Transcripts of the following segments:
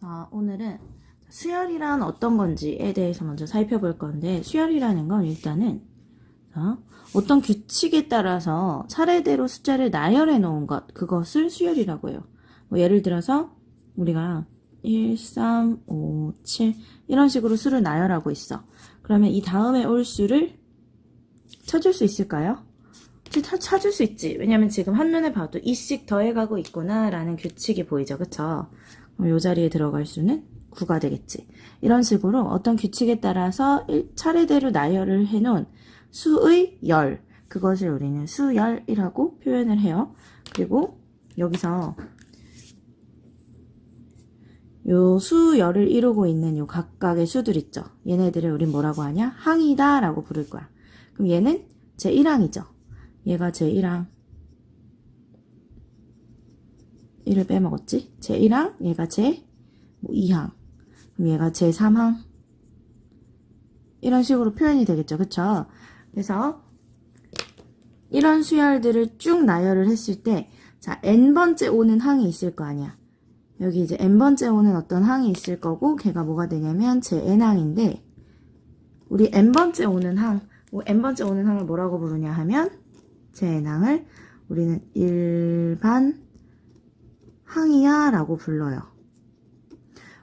자, 오늘은 수열이란 어떤 건지에 대해서 먼저 살펴볼 건데, 수열이라는 건 일단은, 자, 어떤 규칙에 따라서 차례대로 숫자를 나열해 놓은 것, 그것을 수열이라고 해요. 뭐 예를 들어서, 우리가 1, 3, 5, 7, 이런 식으로 수를 나열하고 있어. 그러면 이 다음에 올 수를 찾을 수 있을까요? 다 찾을 수 있지. 왜냐면 지금 한눈에 봐도 이씩 더해가고 있구나라는 규칙이 보이죠. 그쵸? 요 자리에 들어갈 수는 9가 되겠지. 이런 식으로 어떤 규칙에 따라서 일- 차례대로 나열을 해놓은 수의 열. 그것을 우리는 수열이라고 표현을 해요. 그리고 여기서 요 수열을 이루고 있는 요 각각의 수들 있죠. 얘네들을 우린 뭐라고 하냐? 항이다 라고 부를 거야. 그럼 얘는 제1항이죠. 얘가 제1항. 1을 빼먹었지? 제 1항, 얘가 제 뭐 2항. 그럼 얘가 제 3항. 이런 식으로 표현이 되겠죠. 그쵸? 그래서 이런 수열들을 쭉 나열을 했을 때, 자, n번째 오는 항이 있을 거 아니야. 여기 이제 n번째 오는 어떤 항이 있을 거고, 걔가 뭐가 되냐면 제 n항인데, 우리 n번째 오는 항, 뭐 n번째 오는 항을 뭐라고 부르냐 하면, 제 n항을 우리는 일반 항이야 라고 불러요.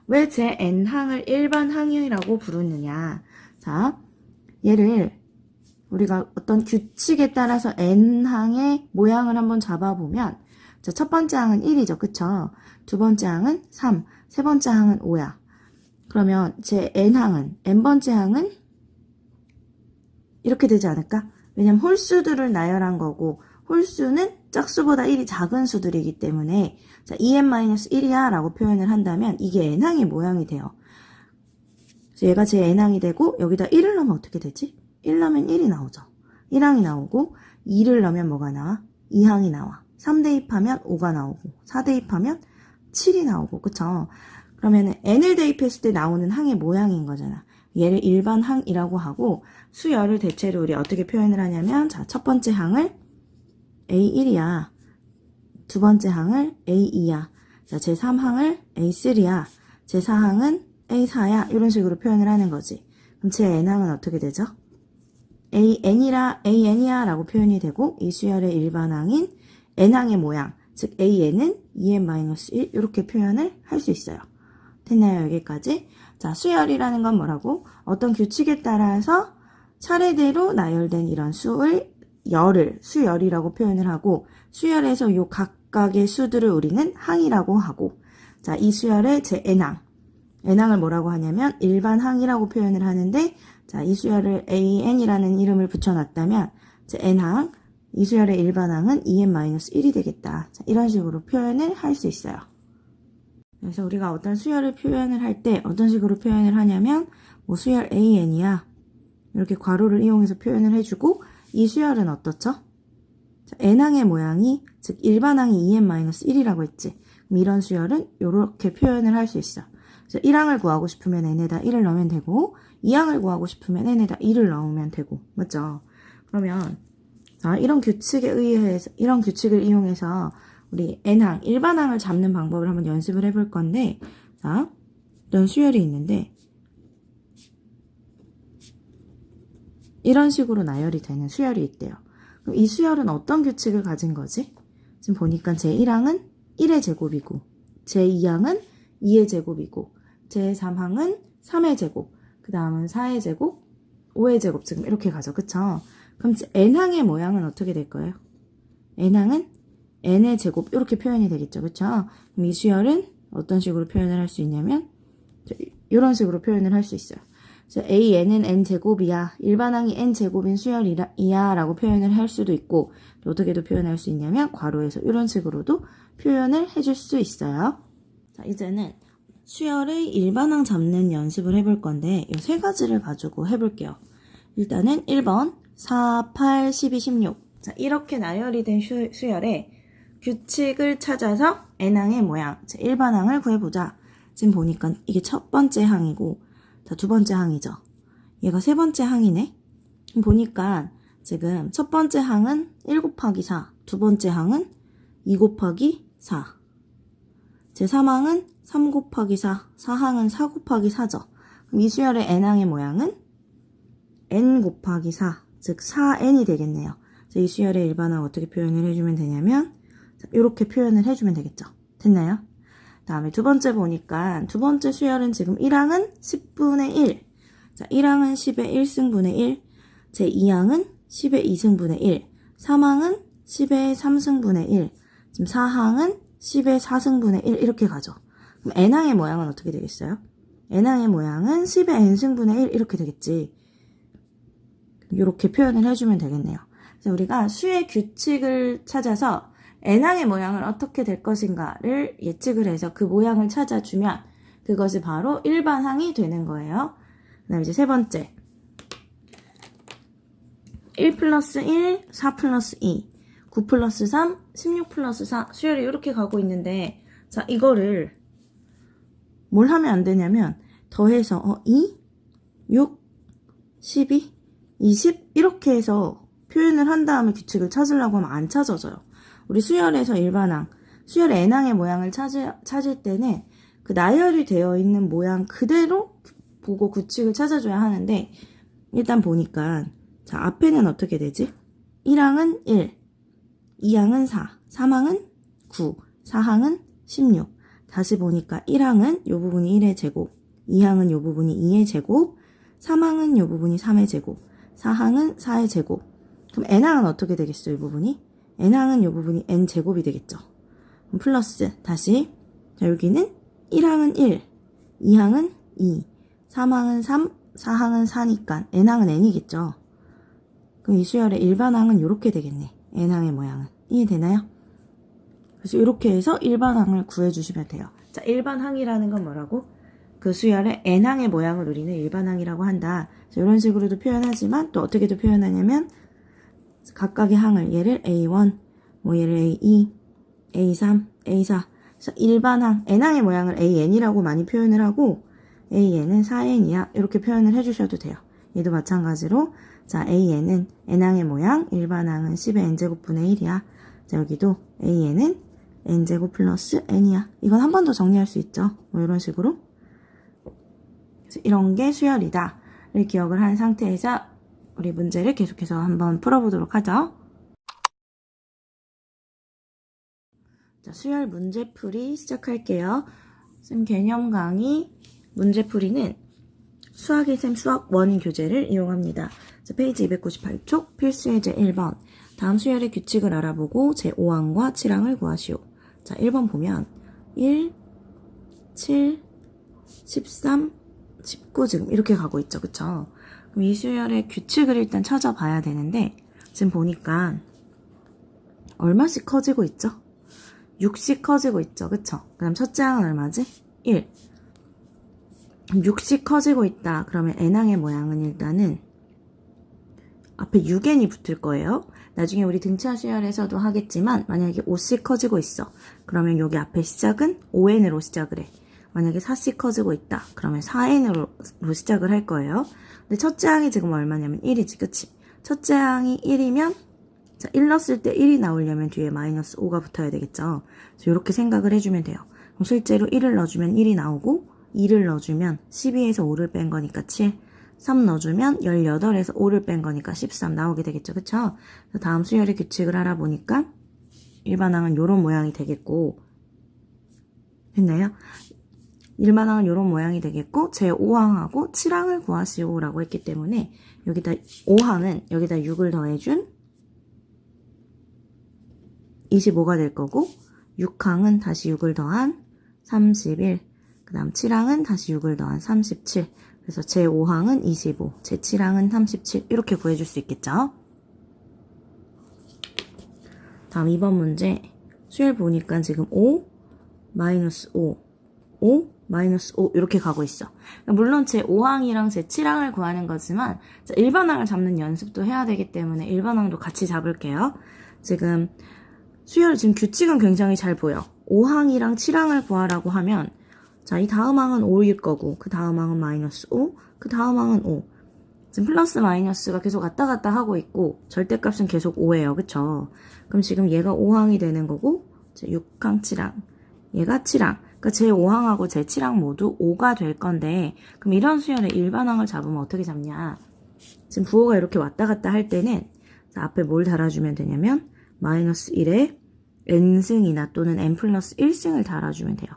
왜 제 n항을 일반 항이라고 부르느냐. 자, 얘를 우리가 어떤 규칙에 따라서 n항의 모양을 한번 잡아보면 자, 첫 번째 항은 1이죠. 그쵸? 두 번째 항은 3, 세 번째 항은 5야. 그러면 제 n항은, n번째 항은 이렇게 되지 않을까? 왜냐면 홀수들을 나열한 거고 홀수는 짝수보다 1이 작은 수들이기 때문에 자, 2n-1이야 라고 표현을 한다면 이게 n항의 모양이 돼요. 얘가 제 n항이 되고 여기다 1을 넣으면 어떻게 되지? 1 넣으면 1이 나오죠. 1항이 나오고 2를 넣으면 뭐가 나와? 2항이 나와. 3 대 입하면 5가 나오고 4 대 입하면 7이 나오고 그쵸? 그러면 n을 대입했을 때 나오는 항의 모양인 거잖아. 얘를 일반 항이라고 하고 수열을 대체로 우리 어떻게 표현을 하냐면 자, 첫 번째 항을 A1이야. 두 번째 항을 A2야. 자, 제 3항을 A3야. 제 4항은 A4야. 이런 식으로 표현을 하는 거지. 그럼 제 n항은 어떻게 되죠? AN이라 AN이야 라고 표현이 되고 이 수열의 일반항인 n항의 모양, 즉 AN은 2n-1 이렇게 표현을 할 수 있어요. 됐나요? 여기까지? 자, 수열이라는 건 뭐라고? 어떤 규칙에 따라서 차례대로 나열된 이런 수의 열을 수열이라고 표현을 하고 수열에서 요 각각의 수들을 우리는 항이라고 하고 자, 이 수열의 제 n항 n항을 뭐라고 하냐면 일반 항이라고 표현을 하는데 자, 이 수열을 an이라는 이름을 붙여놨다면 제 n항 이 수열의 일반 항은 2n-1이 되겠다. 자, 이런 식으로 표현을 할 수 있어요. 그래서 우리가 어떤 수열을 표현을 할 때 어떤 식으로 표현을 하냐면 뭐 수열 an이야. 이렇게 괄호를 이용해서 표현을 해주고 이 수열은 어떻죠? 자, n항의 모양이 즉 일반항이 2n-1이라고 했지. 그럼 이런 수열은 이렇게 표현을 할 수 있어. 그래서 1항을 구하고 싶으면 n에다 1을 넣으면 되고 2항을 구하고 싶으면 n에다 2를 넣으면 되고 맞죠? 그러면 자, 이런 규칙에 의해서 이런 규칙을 이용해서 우리 n항 일반항을 잡는 방법을 한번 연습을 해볼 건데 자 이런 수열이 있는데 이런 식으로 나열이 되는 수열이 있대요. 그럼 이 수열은 어떤 규칙을 가진 거지? 지금 보니까 제1항은 1의 제곱이고 제2항은 2의 제곱이고 제3항은 3의 제곱 그 다음은 4의 제곱 5의 제곱 지금 이렇게 가죠. 그쵸? 그럼 n항의 모양은 어떻게 될 거예요? n항은 n의 제곱 이렇게 표현이 되겠죠. 그쵸? 그럼 이 수열은 어떤 식으로 표현을 할 수 있냐면 이런 식으로 표현을 할 수 있어요. AN은 N제곱이야. 일반항이 N제곱인 수열 이야. 라고 표현을 할 수도 있고, 또 어떻게도 표현할 수 있냐면, 괄호에서 이런 식으로도 표현을 해줄 수 있어요. 자, 이제는 수열의 일반항 잡는 연습을 해볼 건데, 이 세 가지를 가지고 해볼게요. 일단은 1번, 4, 8, 12, 16. 자, 이렇게 나열이 된 수, 수열에 규칙을 찾아서 N항의 모양, 자, 일반항을 구해보자. 지금 보니까 이게 첫 번째 항이고, 자, 두 번째 항이죠. 얘가 세 번째 항이네. 보니까 지금 첫 번째 항은 1 곱하기 4, 두 번째 항은 2 곱하기 4. 제 3항은 3 곱하기 4, 4항은 4 곱하기 4죠. 그럼 이 수열의 n항의 모양은 n 곱하기 4, 즉 4n이 되겠네요. 이 수열의 일반항 어떻게 표현을 해주면 되냐면 이렇게 표현을 해주면 되겠죠. 됐나요? 다음에 두 번째 보니까 두 번째 수열은 지금 1항은 10분의 1. 자, 1항은 10의 1승분의 1. 제 2항은 10의 2승분의 1. 3항은 10의 3승분의 1. 지금 4항은 10의 4승분의 1 이렇게 가죠. 그럼 n항의 모양은 어떻게 되겠어요? n항의 모양은 10의 n승분의 1 이렇게 되겠지. 이렇게 표현을 해주면 되겠네요. 그래서 우리가 수의 규칙을 찾아서 n항의 모양을 어떻게 될 것인가를 예측을 해서 그 모양을 찾아주면 그것이 바로 일반 항이 되는 거예요. 그 다음에 이제 세 번째. 1 플러스 1, 4 플러스 2, 9 플러스 3, 16 플러스 4. 수열이 이렇게 가고 있는데, 자, 이거를 뭘 하면 안 되냐면, 더해서, 어, 2, 6, 12, 20, 이렇게 해서 표현을 한 다음에 규칙을 찾으려고 하면 안 찾아져요. 우리 수열에서 일반항, 수열 n항의 모양을 찾을, 찾을 때는 그 나열이 되어 있는 모양 그대로 보고 규칙을 찾아줘야 하는데, 일단 보니까, 자, 앞에는 어떻게 되지? 1항은 1, 2항은 4, 3항은 9, 4항은 16. 다시 보니까 1항은 요 부분이 1의 제곱, 2항은 요 부분이 2의 제곱, 3항은 요 부분이 3의 제곱, 4항은 4의 제곱. 그럼 n항은 어떻게 되겠어요, 이 부분이? N항은 요 부분이 n 제곱이 되겠죠. 플러스 다시 자, 여기는 1항은 1, 2항은 2, 3항은 3, 4항은 4니까 n항은 n이겠죠. 그럼 이 수열의 일반항은 이렇게 되겠네. n항의 모양은. 이해되나요? 그래서 이렇게 해서 일반항을 구해주시면 돼요. 자, 일반항이라는 건 뭐라고? 그 수열의 n항의 모양을 우리는 일반항이라고 한다. 이런 식으로도 표현하지만 또 어떻게도 표현하냐면 각각의 항을 얘를 A1, 뭐 얘를 A2, A3, A4. 그래서 일반항, n항의 모양을 AN이라고 많이 표현을 하고 AN은 4N이야. 이렇게 표현을 해주셔도 돼요. 얘도 마찬가지로 자 AN은 n항의 모양, 일반항은 10의 n제곱분의 1이야. 자 여기도 AN은 n제곱 플러스 n이야. 이건 한 번 더 정리할 수 있죠. 뭐 이런 식으로. 이런 게 수열이다. 를 기억을 한 상태에서 우리 문제를 계속해서 한번 풀어보도록 하죠. 자, 수열 문제풀이 시작할게요. 쌤 개념 강의 문제풀이는 수학의 쌤 수학 원 교재를 이용합니다. 자, 페이지 298쪽 필수예제 1번 다음 수열의 규칙을 알아보고 제5항과 7항을 구하시오. 자, 1번 보면 1, 7, 13, 19 지금 이렇게 가고 있죠. 그쵸? 그럼 이 수열의 규칙을 일단 찾아봐야 되는데 지금 보니까 얼마씩 커지고 있죠? 6씩 커지고 있죠. 그쵸? 그 다음 첫째 항은 얼마지? 1. 6씩 커지고 있다. 그러면 n항의 모양은 일단은 앞에 6n이 붙을 거예요. 나중에 우리 등차 수열에서도 하겠지만 만약에 5씩 커지고 있어. 그러면 여기 앞에 시작은 5n으로 시작을 해. 만약에 4씩 커지고 있다. 그러면 4n으로 시작을 할 거예요. 근데 첫째 항이 지금 얼마냐면 1이지. 그치? 첫째 항이 1이면 자, 1 넣었을 때 1이 나오려면 뒤에 마이너스 5가 붙어야 되겠죠. 그래서 이렇게 생각을 해주면 돼요. 그럼 실제로 1을 넣어주면 1이 나오고 2를 넣어주면 12에서 5를 뺀 거니까 7, 3 넣어주면 18에서 5를 뺀 거니까 13 나오게 되겠죠. 그쵸? 그래서 다음 수열의 규칙을 알아보니까 일반항은 이런 모양이 되겠고 했나요? 일반항은 이런 모양이 되겠고 제 5항하고 7항을 구하시오 라고 했기 때문에 여기다 5항은 여기다 6을 더해준 25가 될 거고 6항은 다시 6을 더한 31, 그 다음 7항은 다시 6을 더한 37. 그래서 제 5항은 25, 제 7항은 37 이렇게 구해줄 수 있겠죠? 다음 2번 문제 수열 보니까 지금 5, 마이너스 5, 5, 마이너스 5 이렇게 가고 있어. 물론 제 5항이랑 제 7항을 구하는 거지만 일반항을 잡는 연습도 해야 되기 때문에 일반항도 같이 잡을게요. 지금 수열 지금 규칙은 굉장히 잘 보여. 5항이랑 7항을 구하라고 하면 자, 이 다음 항은 5일 거고 그 다음 항은 마이너스 5, 그 다음 항은 5. 지금 플러스 마이너스가 계속 왔다 갔다 하고 있고 절대값은 계속 5예요. 그쵸? 그럼 지금 얘가 5항이 되는 거고 6항, 7항. 얘가 7항. 그러니까 제 5항하고 제 7항 모두 5가 될 건데 그럼 이런 수열의 일반항을 잡으면 어떻게 잡냐? 지금 부호가 이렇게 왔다 갔다 할 때는 자, 앞에 뭘 달아주면 되냐면 마이너스 1에 n승이나 또는 n 플러스 1승을 달아주면 돼요.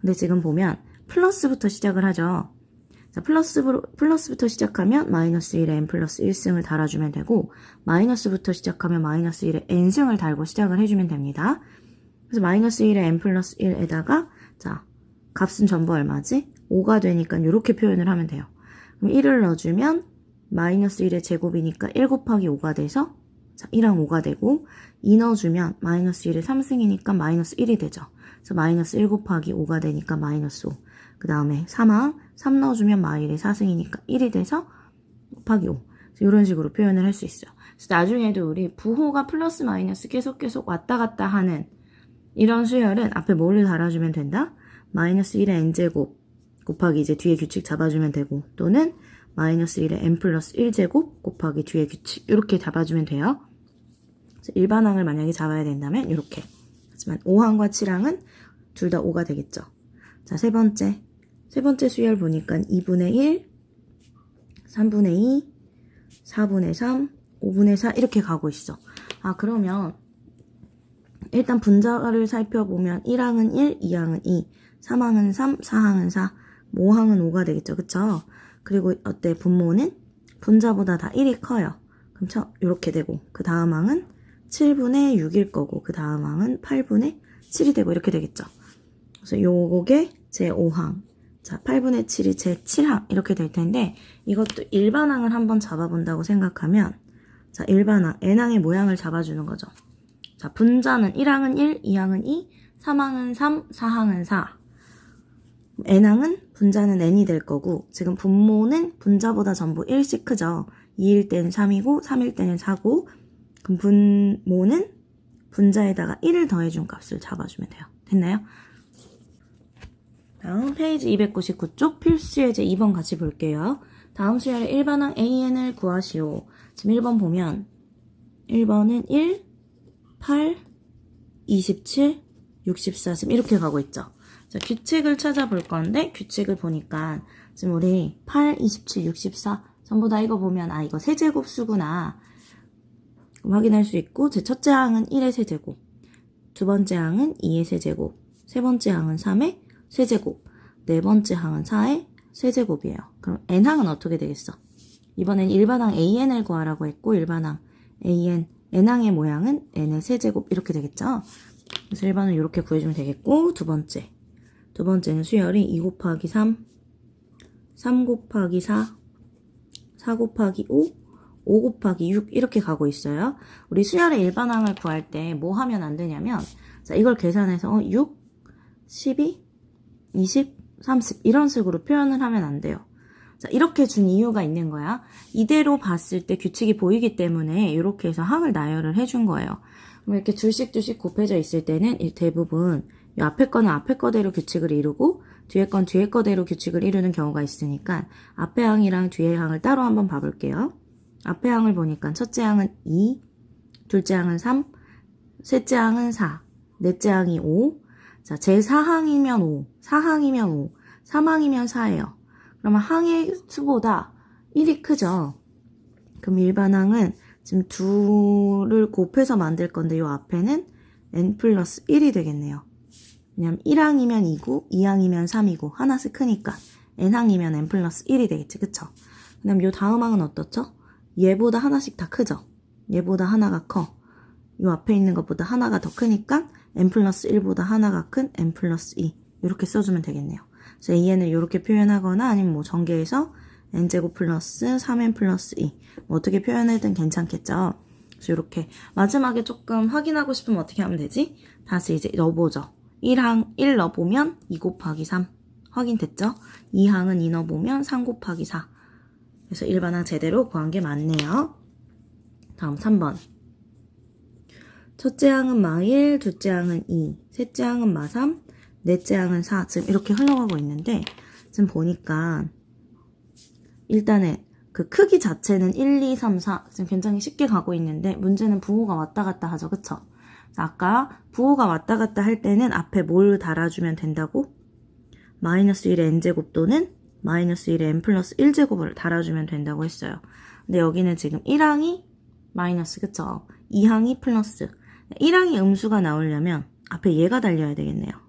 근데 지금 보면 플러스부터 시작을 하죠. 자, 플러스, 플러스부터 시작하면 마이너스 1에 n 플러스 1승을 달아주면 되고 마이너스부터 시작하면 마이너스 1에 n승을 달고 시작을 해주면 됩니다. 그래서 마이너스 1에 n 플러스 1에다가 자 값은 전부 얼마지? 5가 되니까 이렇게 표현을 하면 돼요. 그럼 1을 넣어주면 마이너스 1의 제곱이니까 1 곱하기 5가 돼서 자 1항 5가 되고 2 넣어주면 마이너스 1의 3승이니까 마이너스 1이 되죠. 그래서 마이너스 1 곱하기 5가 되니까 마이너스 5. 그 다음에 3항 3 넣어주면 마일의 4승이니까 1이 돼서 곱하기 5. 이런 식으로 표현을 할 수 있어요. 그래서 나중에도 우리 부호가 플러스 마이너스 계속 계속 왔다 갔다 하는 이런 수열은 앞에 뭐를 달아주면 된다? 마이너스 1의 n제곱 곱하기 이제 뒤에 규칙 잡아주면 되고 또는 마이너스 1의 n 플러스 1제곱 곱하기 뒤에 규칙 이렇게 잡아주면 돼요. 그래서 일반항을 만약에 잡아야 된다면 이렇게 하지만 5항과 7항은 둘 다 5가 되겠죠. 자, 세 번째. 세 번째 수열 보니까 2분의 1, 3분의 2, 4분의 3, 5분의 4 이렇게 가고 있어. 아, 그러면 일단 분자를 살펴보면 1항은 1, 2항은 2, 3항은 3, 4항은 4, 5항은 5가 되겠죠. 그쵸? 그리고 어때? 분모는 분자보다 다 1이 커요. 그럼 저, 요렇게 되고 그 다음 항은 7분의 6일 거고 그 다음 항은 8분의 7이 되고 이렇게 되겠죠. 그래서 요게 제 5항 자 8분의 7이 제 7항 이렇게 될 텐데 이것도 일반항을 한번 잡아본다고 생각하면 자 일반항 n항의 모양을 잡아주는 거죠. 자, 분자는 1항은 1, 2항은 2, 3항은 3, 4항은 4. n항은 분자는 n이 될 거고, 지금 분모는 분자보다 전부 1씩 크죠. 2일 때는 3이고, 3일 때는 4고, 그럼 분모는 분자에다가 1을 더해준 값을 잡아주면 돼요. 됐나요? 다음 페이지 299쪽 필수 예제 2번 같이 볼게요. 다음 수열의 일반항 AN을 구하시오. 지금 1번 보면 1번은 1, 8, 27, 64, 지금 이렇게 가고 있죠. 자, 규칙을 찾아볼 건데 규칙을 보니까 지금 우리 8, 27, 64 전부 다 이거 보면 아 이거 세제곱 수구나 확인할 수 있고 제 첫째 항은 1의 세제곱 두 번째 항은 2의 세제곱 세 번째 항은 3의 세제곱 네 번째 항은 4의 세제곱이에요. 그럼 n항은 어떻게 되겠어? 이번엔 일반항 an을 구하라고 했고 일반항 an n항의 모양은 n의 세제곱 이렇게 되겠죠? 그래서 1번은 이렇게 구해주면 되겠고 두 번째 두 번째는 수열이 2 곱하기 3 3 곱하기 4 4 곱하기 5 5 곱하기 6 이렇게 가고 있어요. 우리 수열의 일반항을 구할 때 뭐 하면 안 되냐면 자 이걸 계산해서 어, 6 12 20 30 이런 식으로 표현을 하면 안 돼요. 자, 이렇게 준 이유가 있는 거야. 이대로 봤을 때 규칙이 보이기 때문에 이렇게 해서 항을 나열을 해준 거예요. 그럼 이렇게 줄씩 줄씩 곱해져 있을 때는 대부분 이 앞에 거는 앞에 거대로 규칙을 이루고 뒤에 건 뒤에 거대로 규칙을 이루는 경우가 있으니까 앞에 항이랑 뒤에 항을 따로 한번 봐볼게요. 앞에 항을 보니까 첫째 항은 2, 둘째 항은 3, 셋째 항은 4, 넷째 항이 5, 자, 제 4항이면 5, 4항이면 5, 3항이면 4예요. 그러면 항의 수보다 1이 크죠. 그럼 일반항은 지금 둘을 곱해서 만들 건데 요 앞에는 n 플러스 1이 되겠네요. 왜냐면 1항이면 2고 2항이면 3이고 하나씩 크니까 n항이면 n 플러스 1이 되겠지. 그쵸? 그 다음 요 다음 항은 어떻죠? 얘보다 하나씩 다 크죠? 얘보다 하나가 커. 요 앞에 있는 것보다 하나가 더 크니까 n 플러스 1보다 하나가 큰 n 플러스 2 이렇게 써주면 되겠네요. 그래서 an을 이렇게 표현하거나 아니면 뭐 전개해서 n제곱 플러스 3n 플러스 2 뭐 어떻게 표현하든 괜찮겠죠. 그래서 이렇게 마지막에 조금 확인하고 싶으면 어떻게 하면 되지? 다시 이제 넣어보죠. 1항 1 넣어보면 2 곱하기 3 확인됐죠? 2항은 2 넣어보면 3 곱하기 4 그래서 일반항 제대로 구한 게 맞네요. 다음 3번 첫째 항은 마 1, 둘째 항은 2, 셋째 항은 마 3, 넷째 항은 4 지금 이렇게 흘러가고 있는데 지금 보니까 일단은 그 크기 자체는 1, 2, 3, 4 지금 굉장히 쉽게 가고 있는데 문제는 부호가 왔다 갔다 하죠. 그쵸? 아까 부호가 왔다 갔다 할 때는 앞에 뭘 달아주면 된다고? 마이너스 1의 n제곱 또는 마이너스 1의 n 플러스 1제곱을 달아주면 된다고 했어요. 근데 여기는 지금 1항이 마이너스, 그쵸? 2항이 플러스. 1항이 음수가 나오려면 앞에 얘가 달려야 되겠네요.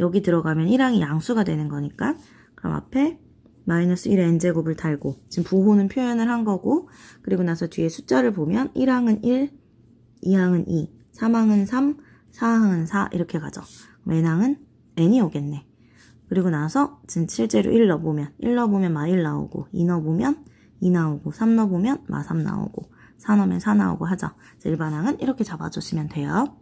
여기 들어가면 1항이 양수가 되는 거니까 그럼 앞에 마이너스 1의 n제곱을 달고 지금 부호는 표현을 한 거고 그리고 나서 뒤에 숫자를 보면 1항은 1, 2항은 2, 3항은 3, 4항은 4 이렇게 가죠. n항은 n이 오겠네. 그리고 나서 지금 실제로 1 넣어보면 1 넣어보면 마 1 나오고 2 넣어보면 2 나오고 3 넣어보면 마 3 나오고 4 넣으면 4 나오고 하죠. 일반항은 이렇게 잡아주시면 돼요.